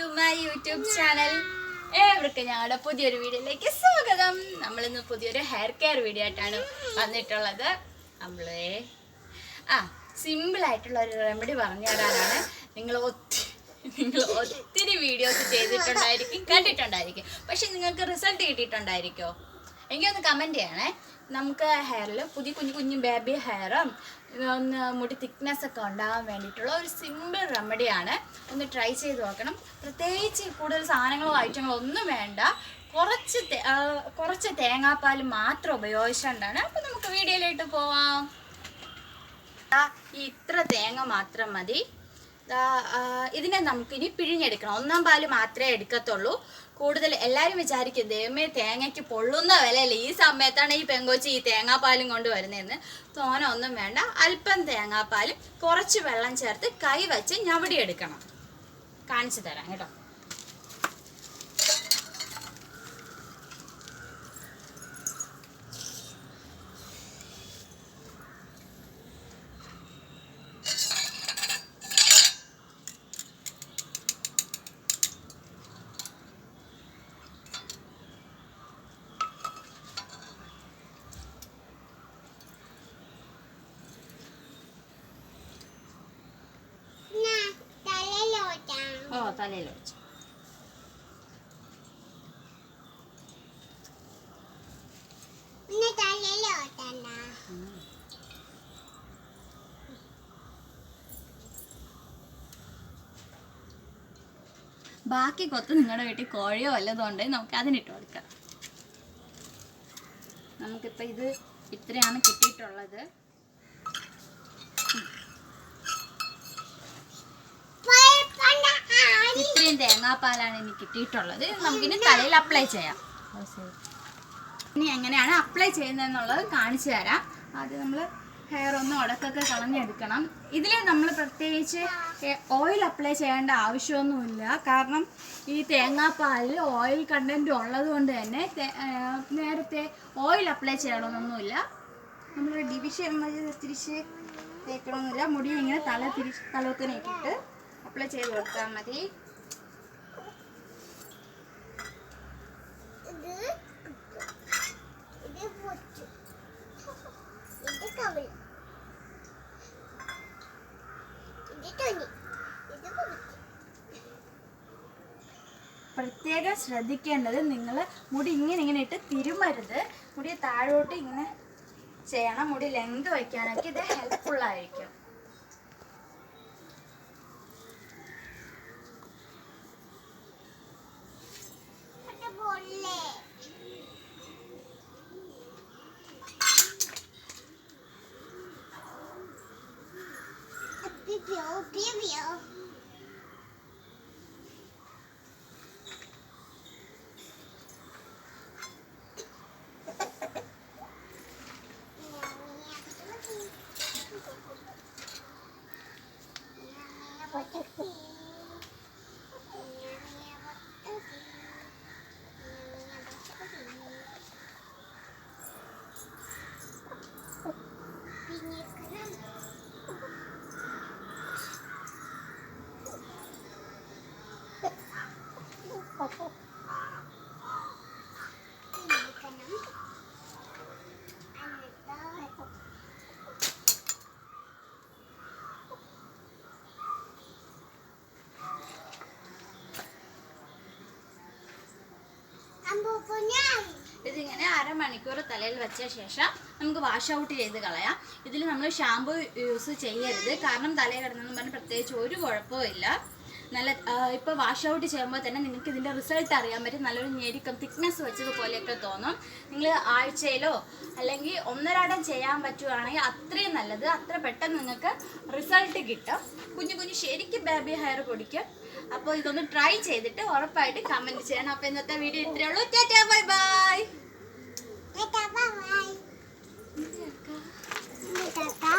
To my YouTube channel ഏവർക്കും ഞങ്ങളുടെ പുതിയൊരു വീഡിയോയിലേക്ക് സ്വാഗതം. നമ്മളിന്ന് പുതിയൊരു ഹെയർ കെയർ വീഡിയോ ആയിട്ടാണ് വന്നിട്ടുള്ളത്. നമ്മളെ ആ സിമ്പിൾ ആയിട്ടുള്ള ഒരു റെമഡി പറഞ്ഞു തരാനാണ്. നിങ്ങൾ ഒത്തിരി നിങ്ങൾ ഒത്തിരി വീഡിയോസ് ചെയ്തിട്ടുണ്ടായിരിക്കും കണ്ടിട്ടുണ്ടായിരിക്കും. പക്ഷെ നിങ്ങൾക്ക് റിസൾട്ട് കിട്ടിയിട്ടുണ്ടായിരിക്കോ? എനിക്കൊന്ന് കമന്റ് ചെയ്യണേ. നമുക്ക് ഹെയറിൽ പുതിയ കുഞ്ഞു കുഞ്ഞു ബേബി ഹെയറും ഒന്ന് മുടി തിക്നെസ് ഒക്കെ ഉണ്ടാകാൻ വേണ്ടിയിട്ടുള്ള ഒരു സിമ്പിൾ റെമഡിയാണ് ഒന്ന് ട്രൈ ചെയ്ത് നോക്കണം. പ്രത്യേകിച്ച് കൂടുതൽ സാധനങ്ങളോ ഐറ്റങ്ങളോ ഒന്നും വേണ്ട. കുറച്ച് കുറച്ച് തേങ്ങാപ്പാൽ മാത്രം ഉപയോഗിച്ചുകൊണ്ടാണ് അപ്പം നമുക്ക് വീഡിയോയിലോട്ട് പോവാം. ഈ ഇത്ര തേങ്ങ മാത്രം മതി. ഇതിനെ നമുക്കിനി പിഴിഞ്ഞെടുക്കണം. ഒന്നാം പാൽ മാത്രമേ എടുക്കത്തുള്ളൂ. കൂടുതൽ എല്ലാവരും വിചാരിക്കും ദൈവമേ തേങ്ങയ്ക്ക് പൊള്ളുന്ന വിലയല്ലേ? ഈ സമയത്താണ് ഈ പെങ്കോച്ചി ഈ തേങ്ങാപ്പാലും കൊണ്ട് വരുന്നതെന്ന് തോന ഒന്നും വേണ്ട. അല്പം തേങ്ങാപ്പാലും കുറച്ച് വെള്ളം ചേർത്ത് കൈ വെച്ച് ഞവടി എടുക്കണം കാണിച്ചു തരാം കേട്ടോ. തലയിൽ വെച്ചു. ബാക്കി കൊത്ത് നിങ്ങളുടെ വീട്ടിൽ കോഴിയോ വല്ലതും ഉണ്ടെങ്കിൽ നമുക്ക് അതിനിട്ട് കൊടുക്കാം. നമുക്കിപ്പോൾ ഇത് ഇത്രയാണ് കിട്ടിയിട്ടുള്ളത്. ഇത്രയും തേങ്ങാപ്പാലാണ് ഇനി കിട്ടിയിട്ടുള്ളത്. നമുക്കിനി തലയിൽ അപ്ലൈ ചെയ്യാം. ഇനി എങ്ങനെയാണ് അപ്ലൈ ചെയ്യുന്നതെന്നുള്ളത് കാണിച്ചു തരാം. അത് നമ്മൾ ഹെയർ ഒന്ന് ഉടക്കൊക്കെ കളഞ്ഞെടുക്കണം. ഇതിൽ നമ്മൾ പ്രത്യേകിച്ച് ഓയിൽ അപ്ലൈ ചെയ്യേണ്ട ആവശ്യമൊന്നുമില്ല. കാരണം ഈ തേങ്ങാപ്പാലിൽ ഓയിൽ കണ്ടന്റ് ഉള്ളത് കൊണ്ട് തന്നെ നേരത്തെ ഓയിൽ അപ്ലൈ ചെയ്യണമെന്നൊന്നുമില്ല. നമ്മൾ ഡിവിഷൻ തിരിച്ച് തേക്കണമെന്നില്ല. മുടി ഇങ്ങനെ തല തിരിച്ച് തലത്തിനേക്കിട്ട് അപ്ലൈ ചെയ്ത് കൊടുത്താൽ മതി. പ്രത്യേകം ശ്രദ്ധിക്കേണ്ടത് നിങ്ങൾ മുടി ഇങ്ങനെ ഇങ്ങനെ ഇട്ട് തിരുമരുത്. മുടി താഴോട്ട് ഇങ്ങനെ ചെയ്യണം. മുടി ലെങ്ത് വയ്ക്കാനൊക്കെ ഇത് ഹെൽപ്ഫുൾ ആയിരിക്കും. ഇതിങ്ങനെ അരമണിക്കൂർ തലയിൽ വെച്ച ശേഷം നമുക്ക് വാഷ് ഔട്ട് ചെയ്ത് കളയാം. ഇതിൽ നമ്മൾ ഷാമ്പു യൂസ് ചെയ്യരുത്. കാരണം തലയിൽ കിടന്നെന്ന് പറഞ്ഞാൽ പ്രത്യേകിച്ച് ഒരു കുഴപ്പമില്ല നല്ല ഇപ്പോൾ വാഷ് ഔട്ട് ചെയ്യുമ്പോൾ തന്നെ നിങ്ങൾക്ക് ഇതിന്റെ റിസൾട്ട് അറിയാൻ പറ്റും. നല്ലൊരു ഞെരുക്കം തിക്നെസ് വെച്ചതുപോലെയൊക്കെ തോന്നും. നിങ്ങൾ ആഴ്ചയിലോ അല്ലെങ്കിൽ ഒന്നരാടം ചെയ്യാൻ പറ്റുവാണെങ്കിൽ അത്രയും നല്ലത്. അത്ര പെട്ടെന്ന് നിങ്ങൾക്ക് റിസൾട്ട് കിട്ടും. കുഞ്ഞു കുഞ്ഞു ശരിക്കും ബേബി ഹെയർ പൊടിക്കും. അപ്പോൾ ഇതൊന്ന് ട്രൈ ചെയ്തിട്ട് ഉറപ്പായിട്ട് കമന്റ് ചെയ്യണം. അപ്പോൾ ഇന്നത്തെ വീഡിയോ ഇത്രയേ ഉള്ളൂ. Tata bye bye Bye.